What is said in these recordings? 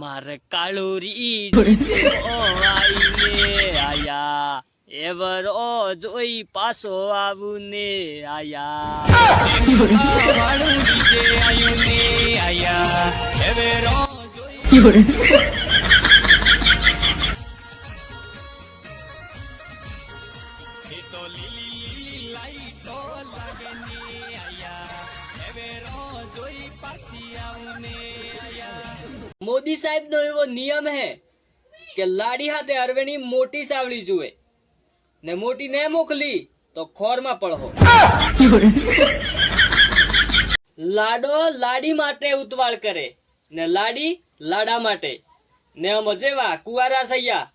મારે કાળુરી આયા. એવર ઓ જોઈ પાછો આવું ને આયા. વાળું જે આયું ને આયા એવર ઓ મોદી સાહેબ નો એવો નિયમ હે કે લાડી હાથે અરવેણી મોટી સાવળી જુએ ને મોટી ને મોકલી તો ખોરમાં પડહો. લાડો લાડી માટે ઉતવાળ કરે ને લાડી લાડા માટે ને અમ જેવા કુવારા સૈયા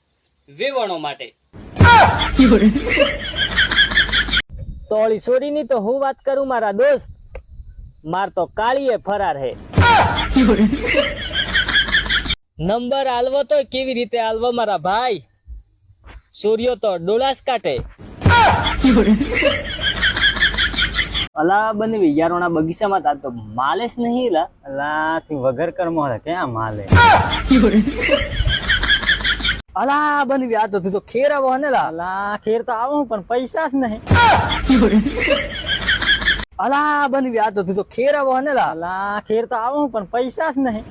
વેવણો માટે. તોળી સોરીની તો હું વાત કરું મારા દોસ્ત? માર તો કાળીએ ફરાર હે. નંબર આલવો તો કેવી રીતે આલવો મારા ભાઈ? સૂર્યો તો ડોળાસ કાટે. અલા બનવી યારોના બગીચામાં તા તો માલેશ નહીં લા અલા તી વગર કર્મો હે ક્યાં માલે? અલા બની આ તો તું તો ખેર આવો ને અલા ખેર તો આવો પણ પૈસા જ નહીં. અલા બની આ તો તું તો ખેર આવો ને અલા ખેર તો આવો પણ પૈસા જ નહીં.